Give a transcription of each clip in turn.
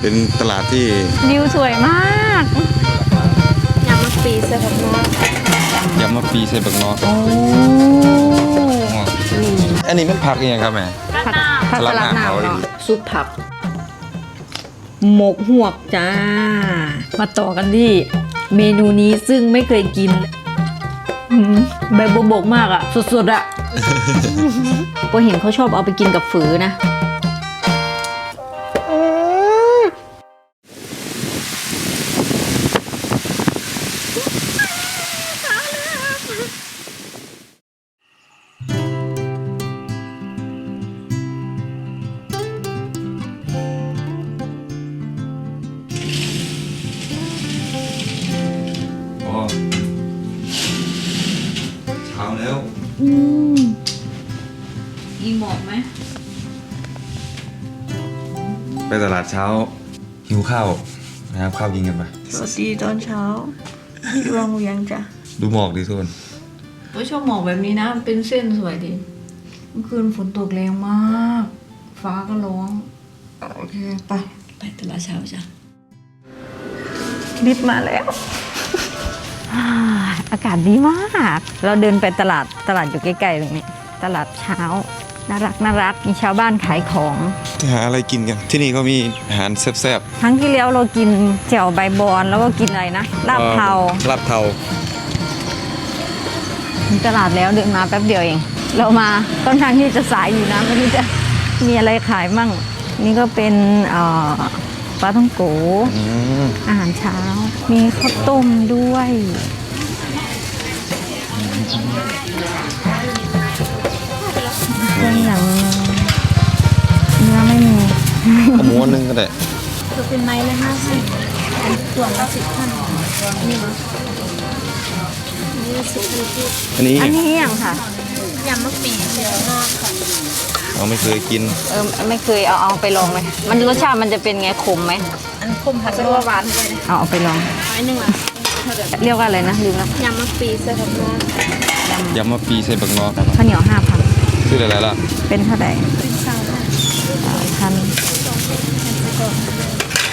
เป็นตลาดที่วิวสวยมากยำมะปีใส่ผักนอกยำมะปีใส่บักนอกโอ้อันนี้มันผักยังครับแม่ผักผักสลัดหนาวสลัดหนาวเนาะซุปผัก หมกหวกจ้า มาต่อกันที่เมนูนี้ซึ่งไม่เคยกินอืมใบบวบกมากอะสุดๆอะพอเห็นเขาชอบเอาไปกินกับฝือนะ เช้าหิวข้าวนะครับข้าวกินกันปะสวัสดีตอนเช้าที่โรงเรียนจ้ะดูหมอกดิทุกคนโอ้ยชอบหมอกแบบนี้นะเป็นเส้นสวยดีเมื่อคืนฝนตกแรงมาก ฟ้าก็ร้องโอเคไปไปตลาดเช้าจ้ะลิฟต์มาแล้ว อากาศดีมาก เราเดินไปตลาดตลาดอยู่ใกล้ๆตรงนี้ ตลาดเช้า น่ารักน่ารักมีชาวบ้านขายของหาอะไรกินกันที่นี่เขามีอาหารแซ่บครั้งที่แล้วเรากินแจ่วใบบอนแล้วก็กินอะไรนะๆลาบเทาลาบเทาถึงตลาดแล้วเดินมาแป๊บเดียวเอง เรามาค่อนข้างที่จะสายอยู่นะไม่รู้จะมีอะไรขายมั่ง นี่ก็เป็นเอ่อปลาท่องโก อืมอาหารเช้า มีข้าวต้มด้วยเค รื่องอย่างเนื้อไม่มีเอาหมูอันหนึงก็ได้คือเป็นไม้ละห้าสิบส่วนละสิบพันนี่มั้งนี่สิบยี่สิบอันนี้อันนี้อย่างค่ะ ยำมะปีใส่ผักนอกค่ะเราไม่เคยกินเออไม่เคยเอาเอาไปลองไหมมันรสชาติมันจะเป็นไงขมไหมอันคมผักนอกหวานเลยเอาเอาไปลอง ไม้หนึ่งอะเรียกว่าอะไรนะลืมแล้วยำมะปีใส่ผักนอกยำมะปีใส่บักนอกข้าวเหนียวห้าพัน ชื่ออะไรล่ะเป็นเท่าไหร่เป็นสาวค่ะสามพัน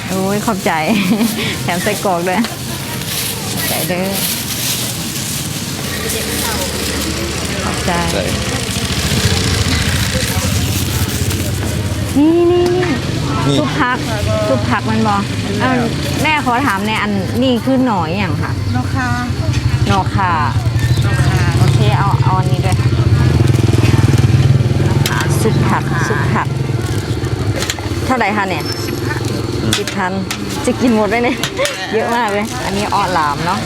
โอ้ยขอบใจ แถมใส่กรอกด้วยขอบใจเด้อขอบใจใส่นี่นี่นี่นี่ซุปผักซุปผักมันบอเอาแม่ขอถามในอยอันนี่คือหน่อยอย่างค่ะนอกค่ะหนอคาหนอคาโอเคเอาเอาอันนี้ด้วยหนอคา ซุปผักซุปผัก เท่าไหร่คะเนี่ยสิบพันจะกินหมดไหมเนี่ย เยอะมากเลย อันนี้ออหลามเนาะ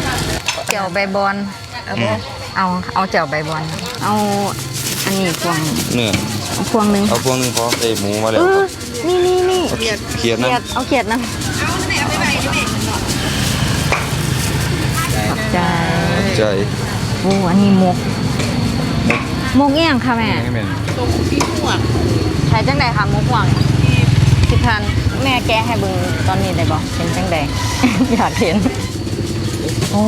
แจ่วใบบอนอืมเอาเอาแจ่วใบบอน เอาอันนี้พวงเนื้อเอาพวงหนึ่งเอาพวงหนึงพอเอ้ยหมูมาเอแล้วอนี่นี่นี่เอาเขียดเขียดเขีนะยดเอาเขียดนะขอบใจใจโอ้อันนี้หมกห มกเอี่ยงค่ะแม่ให้แม่นใช้จังใดคะหมกหวังสิพันแม่แกะให้เบึงตอนนี้ได้บอกเป็นจังใด อยากเห็น โอ้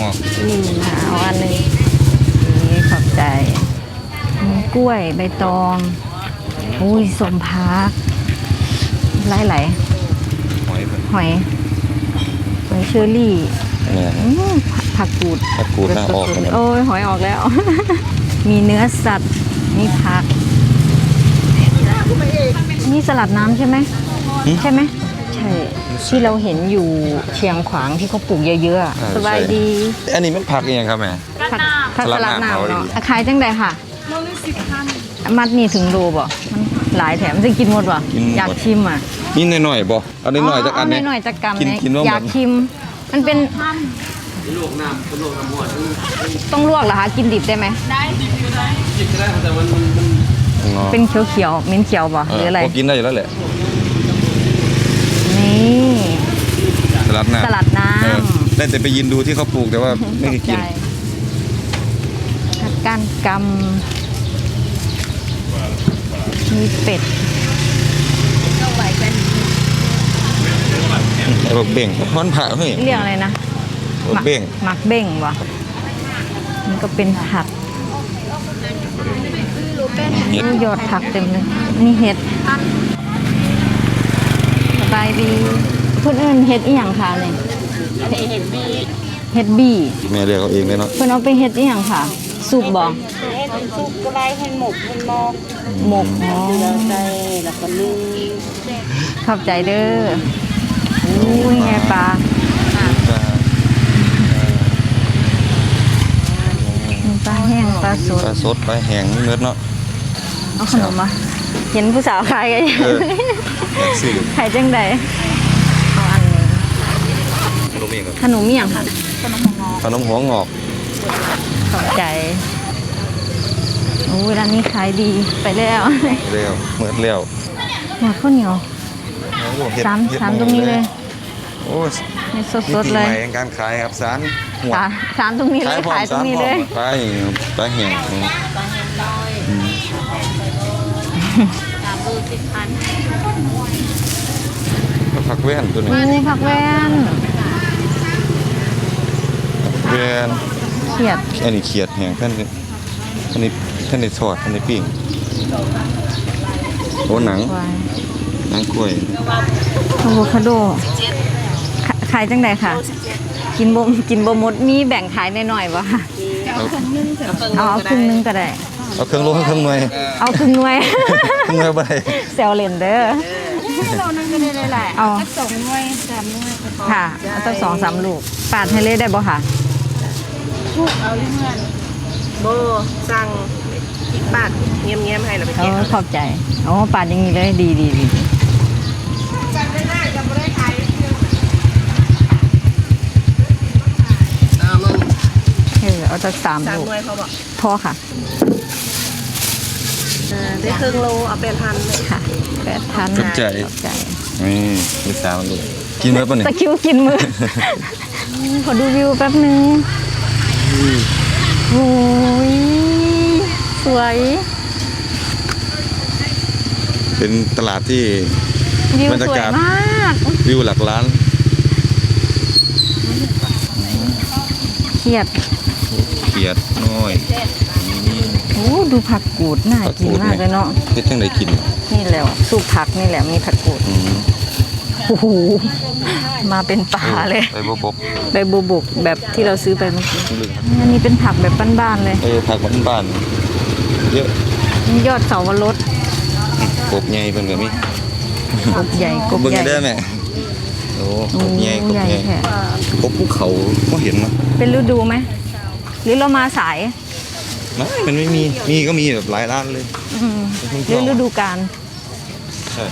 งอกนี่นะเอาอันหนึงนี่ขอบใจมีกล้วยใบตองอุ้ยสมพักไหลไหลหอยเพิ่นๆหอยหอยเชอรี่ เนี่ยอืม ผักกูดผักกูดน่าออกเลยนะโอ้ยหอยออกแล้ว มีเนื้อสัตว์ มีผัก นี่สลัดน้ำใช่ไหมใช่ไหม ใช่ ที่เราเห็นอยู่เชียงขวางที่เขาปลูกเยอะๆอะอ่าสบายดี อันนี้มันผักยังครับแม่ ผักผักสลัดหนาวสลัดหนาวเนาะดีอะขายจังใดค่ะโลละสิบพันมัดนี่ถึงโลบ่มันหลายแถมจะกินหมดบ่กินหมดอยากชิมอะ นี่หน่อยๆบ่เอาหน่อยๆจักอันเาเนี่ยหน่อยๆจักกำกินเนี่ยกินว่าหมด อยากชิม มันเป็น ต้องลวกเหรอคะกินดิบได้ไหมได้งอเป็นเขียวๆเหม็นเขียวบ่หรืออะไรพกินได้อยู่แล้วแหละนี่ สลัดน้ำสลัดน้เออำได้แต่ไปยืนดูที่เขาปลูกแต่ว่าไม่เคยกิน ผักก้านกำมีเป็ดก็ไหวกันไอ้พวกเบ่งพอนผ่าเฮ้ยเรียกอะไรนะ พวกเบ่งหมักเบ้งวะมันก็เป็นผักเห็ดยอดผักเต็มเลยนี่เห็ดายดีเพื่อนเอิ้นเฮ็ดอีหยังคะเนี่ยเห็นบีเฮ็ดบี้แม่เรียกเอาเองเลยเนาะเพื่อนเอาไปเฮ็ดอีหยังค่ะซุปบ่เห็นซุปก็ได้เห็นหมกเห็นหมอกหมกอ๋อแล้วใจแล้วก็นึ่งขอบใจเด้ออุ้ยไงปลาปลา แห้งปลาสดปลาสดปลาแห้งเนื้อเนาะเอาขนมมาเห็นผู้สาวขายกันอยู่เอออยากซื้อขายจังใดเอาอันหนึงขนมเองครับขนมเมี่ยงค่ะขนมหัวงอกขอบใจโอ้ยร้านนี้ขายดีไปแล้วเร็วเหมือนเร็วหมดข้าวเหนียวโอ้โหเฮ็ดสามเฮ็ดสามตรงนี้เลยโอ้ยนี่สนี่ดปีๆเลยใหม่แห่งการขายครับสารหัวสามสามตรงนี้เลยพร้อมขายตรงนี้สาเลยพร้อมปลาอย่างปลาแห้งอืมสามโลสิบพันก็ผักแว่นตัวนี้นี่ผักแว่นแว่นเขียด อันนี้เขียดแห้งท่านนี้ท่านนี้ท่านนี้ทอดท่านนี้ปิ้งโอ้หนังควายหนังกล้วยอะโวคาโด ขะขายจังใดค่ะ กินบ่กินบ่หมดมีแบ่งขายหน่อยๆบ่ค่ะเอาเอาเอาครึ่งหนึงก็ได้ เอาเครื่องโลให้เครื่องหน่วยเอาครึ่งหน่วย เครื่องหน่วยบ่ไปเซลเลนเดอร์เรานั่งก็ได้หลายเอาสองหน่วยสามหน่วยก็พอค่ะเอาตั้งสองสามลูกปาดให้เลยได้บ่ค่ะ ทุกเอาเรื่องโบสั่งคิดบาทเงียบๆให้เราไปเอเก็บอขอบใจ อ๋อปาดอย่างนี้เลยดีดีดีเออ เอาตั้งสามสามลูกหน่วยเขาบอกพอค่ะเออได้ครึ่งโลเอาเป็นพันเลยค่ะแปดพันขอบใจ ขอบใจนี่มีสามลูกกินไว้ป่ะเนี่ยตะคริวกินมือ ขอดูวิวแป๊บนึงโอ้ยสวยเป็นตลาดที่ วิวบรรสยาวยกาศ มากวิวหลักล้านเครียด เขียดน้อยโอ้ดูผักกูดน่ากินมากเลยเนาะเฮ็ดจังไดกินนี่แหละสูปผักนี่แหละมีผักกูดอืมโอ้โหมาเป็นปลาเลยไปบ่บบใบบัวบกแบบที่เราซื้อไปเมื่อกี้ลึกอันนี้เป็นผักแบบบ้านๆเลยเออผักบ้านๆเยอะนี่ยอดเสาวรสกบใหญ่เพิ่นก็มีกบใหญ่กบเบิ่งใหญ่ให้ได้แม่โอ้โอ้กบใหญ่กบใหญ่ใหญ่แท้กบภูเขาบ่เห็นเนาะเป็นฤดูไหม หรือเรามาสาย ไม่มันไม่มี มีก็มีแบบหลายร้านเลยอืมหรือฤดูกาลใช่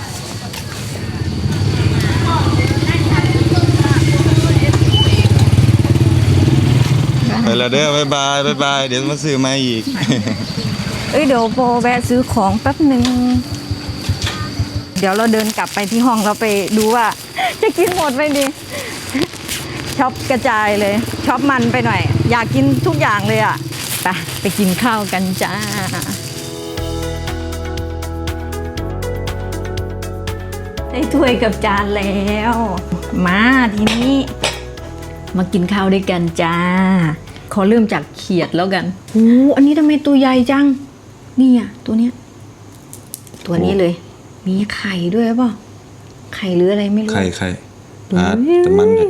ไปและเด้อบ๊ายบายบ๊ายบาย เดี๋ยวมาซื้อมาอีก เอ้ยเดี๋ยวโปแวะซื้อของแป๊บหนึ่ง เดี๋ยวเราเดินกลับไปที่ห้องเราไปดูว่า จะกินหมดไหมดี ช็อปกระจายเลยช็อปมันไปหน่อย อยากกินทุกอย่างเลยอะไปไปกินข้าวกันจ้าได้ถ้วยกับจานแล้ว มาทีนี้ มากินข้าวด้วยกันจ้า ขอเริ่มจากเขียดแล้วกันโอ้อันนี้ทำไมตัวใหญ่จัง นี่อะตัวเนี้ย ตัวนี้เลย มีไข่ด้วยเปล่ะไข่หรืออะไรไม่รู้ ไข่ไข่อุ้ยอ่าแต่มันเนี่ย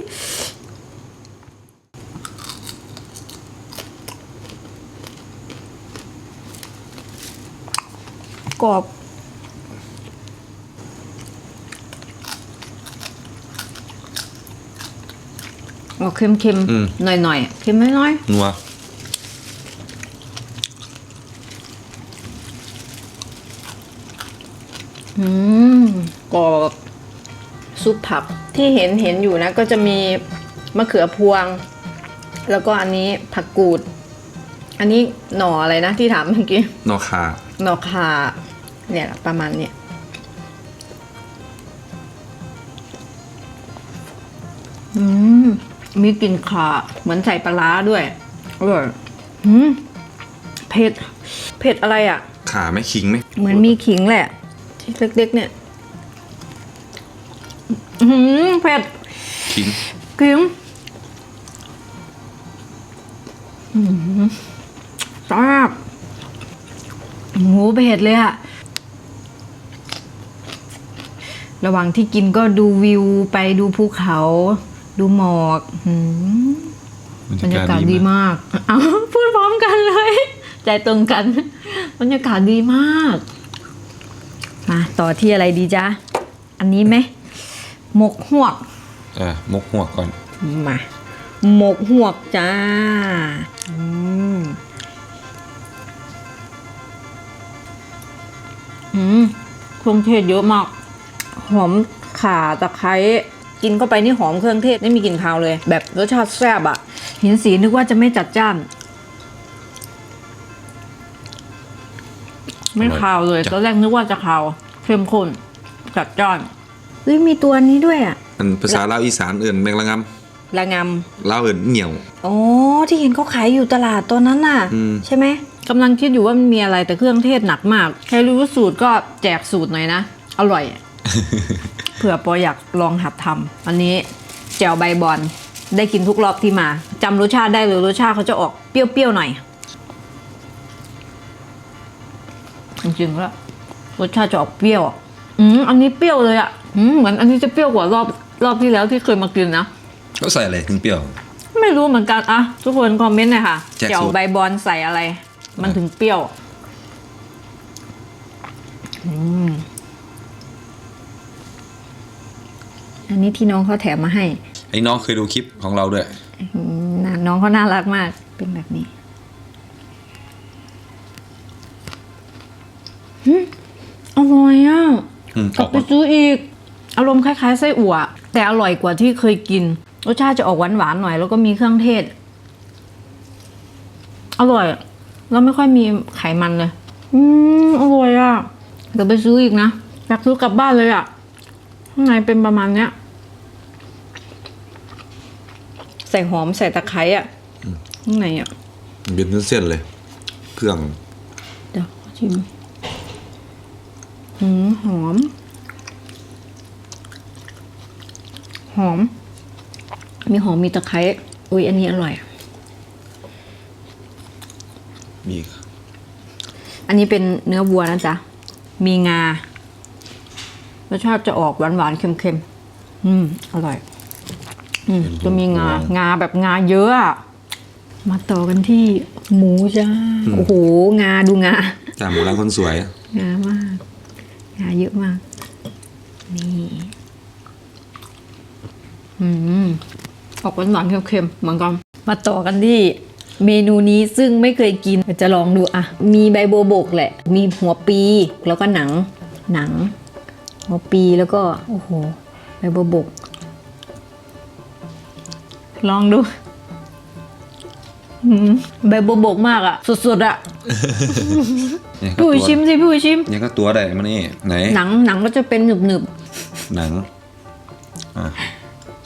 กรอบออกเค็มๆ หน่อยๆ เค็มน้อยๆนัวอืมกรอบซุปผักที่เห็นเห็นอยู่นะ ก็จะมีมะเขือพวง แล้วก็อันนี้ผักกูด อันนี้หน่ออะไรนะที่ถามเมื่อกี้ นอคาหน่อคา เนี่ยแหละประมาณเนี่ยอืมมีกลิ่นขาเหมือนใส่ปลาร้าด้วยอร่อยอืมเผ็ดเผ็ดอะไรอะ ขาไหม่ขิงไหมเหมือนมีขิงแหละ ที่เล็กๆเนี่ย อือหือเผ็ดขิงขิงอือหือแซ่บหมูเผ็ดเลยอะ ระหว่างที่กินก็ดูวิวไปดูภูเขา ดูหมอกหืมบรรยากาศดีมากเอาพูดพร้อมกันเลย ใจตรงกัน บรรยากาศดีมาก มาต่อที่อะไรดีจ๊ะ อันนี้ไหมหมกหวกเออมกหัวก่อน มาหมกหวกจ้าอืมอืมเครื่องเทศเยอะมาก หอมข่าตะไคร้กินเข้าไปนี่หอมเครื่องเทศไม่มีกลิ่นคาวเลย แบบรสชาติแซ่บอะเห็นสีนึกว่าจะไม่จัดจ้าน ไม่คาวเลยตอนแรกนึกว่าจะคาวเข้มข้นจัดจ้านเฮ้ยมีตัวนี้ด้วยอะมันภาษาลาวอีสานเอื่นแมงละงระงำำลาวเอื่นเหนียวอ๋อที่เห็นเขาขายอยู่ตลาดตอนนั้นน่ะอืมใช่ไหมกำลังคิดอยู่ว่ามันมีอะไรแต่เครื่องเทศหนักมาก ใครรู้สูตรก็แจกสูตรหน่อยนะ อร่อย เผื่อปออยากลองหัดทำอันนี้แจ่วใบบอนได้กินทุกรอบที่มาจำรสชาติได้เลยรสชาติเขาจะออกเปรี้ยวๆหน่อย จริงๆแล้วรสชาติจะออกเปรี้ยวอะอืมอันนี้เปรี้ยวเลยอะอืมเหมือนอันนี้จะเปรี้ยวกว่ารอบรอบที่แล้วที่เคยมากินนะก็ใส่อะไรถึงเปรี้ยว ไม่รู้เหมือนกันอะทุกคนคอมเมนต์หน่อยค่ะแจกสูตรเจียวใบบอลใส่อะไร มันถึงเปรี้ยว อืม อันนี้ที่น้องเขาแถมมาให้ไอ้น้องเคยดูคลิปของเราด้วยอืมน่าน้องเขาน่ารักมาก เป็นแบบนี้หึอร่อยอะ อืมกลับออกไปมาซื้ออีก อารมณ์คล้ายๆไส้อั่ว แต่อร่อยกว่าที่เคยกิน รสชาติจะออกหวานๆหน่อย แล้วก็มีเครื่องเทศ อร่อย แล้วไม่ค่อยมีไขมันเลย อืมอร่อยอะเดี๋ยวไปซื้ออีกนะอยากซื้อกลับบ้านเลยอะข้างในเป็นประมาณเนี้ย ใส่หอมใส่ตะไคร้อะข้างในอะเป็นเส้นๆเลย เครื่องเดี๋ยวขอชิมหืมหอม หอม มีหอมมีตะไคร้อุ้ยอันนี้อร่อย มีอันนี้เป็นเนื้อวัวนะจ๊ะ มีงารสชาติจะออกหวานหวานๆเค็มๆ อืม อร่อย อืมจะมีงา งาแบบงาเยอะอะมาต่อกันที่หมูจ้า โอ้โห งาดูงา จ่าหมูร้านคนสวย งามาก งาเยอะมาก นี่ อืม ออกหวานๆเค็มๆเหมือนกัน มาต่อกันที่เมนูนี้ซึ่งไม่เคยกินจะลองดูอะ มีใบโบวบกแหละ มีหัวปีแล้วก็หนัง หนัง หัวปีแล้วก็ โอ้โห ใบโบวบก ลองดูอืมใบโบวบกมากอะสุดๆอะเนี่ยก็พี่อุ๋ยตัวชิมสิพี่อุ๋ยชิมเนี่ยก็ตัวได้มานี่ไหน หนังหนังก็จะเป็นหนึบหนึบหนังอะ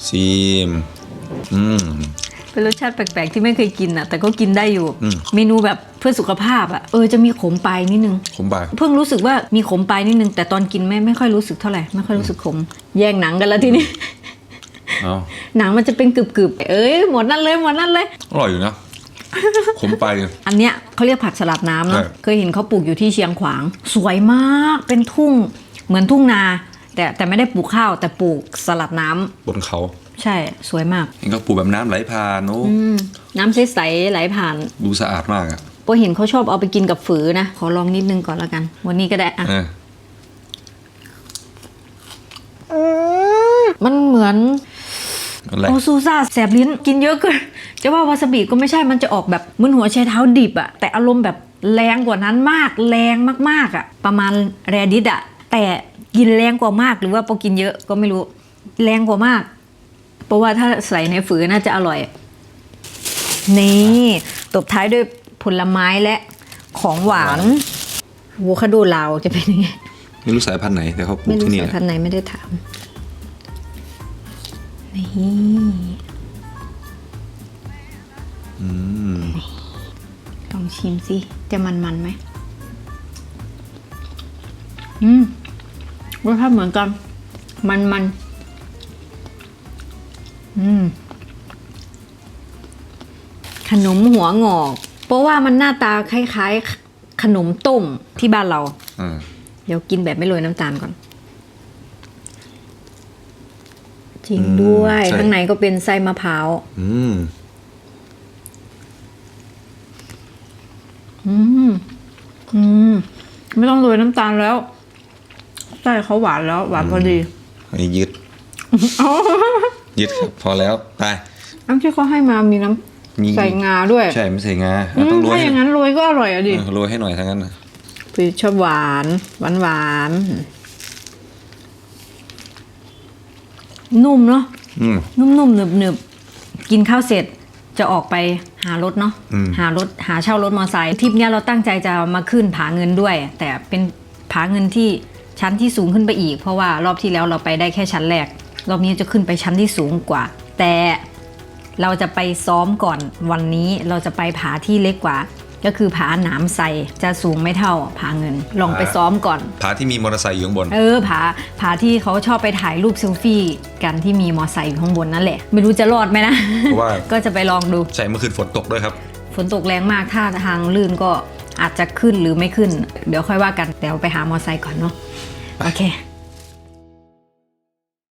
ซีมอืมๆเป็นรสชาติแปลกๆที่ไม่เคยกินอะ แต่ก็กินได้อยู่อืมเมนูแบบเพื่อสุขภาพอะเออจะมีขมปลายนิดนึงผมไปเพิ่งรู้สึกว่ามีขมปลายนิดนึง แต่ตอนกินไม่ไม่ค่อยรู้สึกเท่าไหร่ไม่ค่อยรู้สึกขม แย่งหนังกันแล้วทีนี้เอา หนังมันจะเป็นกรึบๆ เอ้ยหมดนั่นเลยหมดนั่นเลย อร่อยอยู่นะผมไป อันเนี้ยเขาเรียกผักสลัดน้ำเนาะใช่เคยเห็นเขาปลูกอยู่ที่เชียงขวาง สวยมากเป็นทุ่งเหมือนทุ่งนา แต่แต่ไม่ได้ปลูกข้าวแต่ปลูกสลัดน้ำบนเขาใช่สวยมากเห็นก็ปลูกแบบน้ำไหลผ่านโอ้อืมน้ำใสๆไหลผ่าน ดูสะอาดมากอะปอเห็นเขาชอบเอาไปกินกับฝือนะ ขอลองนิดนึงก่อนแล้วกัน วันนี้ก็ได้อะเออมันเหมือน อะไรโอซูซ่าแสบลิ้นกินเยอะเกินจะว่าวาซาบิก็ไม่ใช่มันจะออกแบบเหมือนหัวไชเท้าดิบอะแต่อารมณ์แบบแรงกว่านั้นมากแรงมากๆอะประมาณแรดิสอะแต่กินแรงกว่ามากหรือว่าปอกินเยอะก็ไม่รู้ แรงกว่ามาก เพราะว่าถ้าใส่ในฝือน่าจะอร่อย นี่ตบท้ายด้วยผลไม้และของหวานโวคาโดลาวจะเป็นยังไงไม่รู้สายพันธุ์ไหนแต่เขาปลูไม่กรู้ที่นี่สายแหละ พันธุ์ไหนไม่ได้ถาม นี่อืมลองชิมสิ จะมันมันๆไหม อืมรสชาติเหมือนกัน มันมันๆอืม ขนมหัวงอก เพราะว่ามันหน้าตาคล้าย ๆ ขนมต้มที่บ้านเราอ่าเดี๋ยวกินแบบไม่โรยน้ำตาลก่อน จริงด้วยอืมใช่ข้างในก็เป็นไส้มะพร้าวอืมอืมอืมไม่ต้องโรยน้ำตาลแล้วไส้เขาหวานแล้ว หวานพอดีอันนี้ยืดยืดครับพอแล้วไปอันที่เขาให้มามีน้มีำใส่งาด้วย ใช่ไม่ใส่งาอือะมต้องโรยถ้าอให้ย่างนั้นโรยก็อร่อยอะดิเออโรยให้หน่อยทั้งนั้นนะพี่ชอบหวานหวานหวานๆ นุ่มเนาะอืม นุ่มๆหนึบๆ กินข้าวเสร็จจะออกไปหารถเนาะอืม หารถหาเช่ารถมอเตอร์ไซค์ทริปเนี้ยเราตั้งใจจะมาขึ้นผาเงินด้วย แต่เป็นผาเงินที่ชั้นที่สูงขึ้นไปอีก เพราะว่ารอบที่แล้วเราไปได้แค่ชั้นแรกรอบนี้จะขึ้นไปชั้นที่สูงกว่า แต่เราจะไปซ้อมก่อนวันนี้เราจะไปผาที่เล็กกว่า ก็คือผาหนามไซจะสูงไม่เท่าผาเงิน ลองไปซ้อมก่อน ผาที่มีมอเตอร์ไซค์อยู่ข้างบน เออผาผาที่เขาชอบไปถ่ายรูปเซลฟี่กันที่มีมอไซค์อยู่ข้างบนนั่นแหละ ไม่รู้จะรอดไหมนะ เพราะว่า ก็จะไปลองดู ใช่เมื่อคืนฝนตกด้วยครับ ฝนตกแรงมากถ้าทางลื่นก็อาจจะขึ้นหรือไม่ขึ้น เดี๋ยวค่อยว่ากันเดี๋ยวไปหามอไซค์ก่อนเนาะโอเค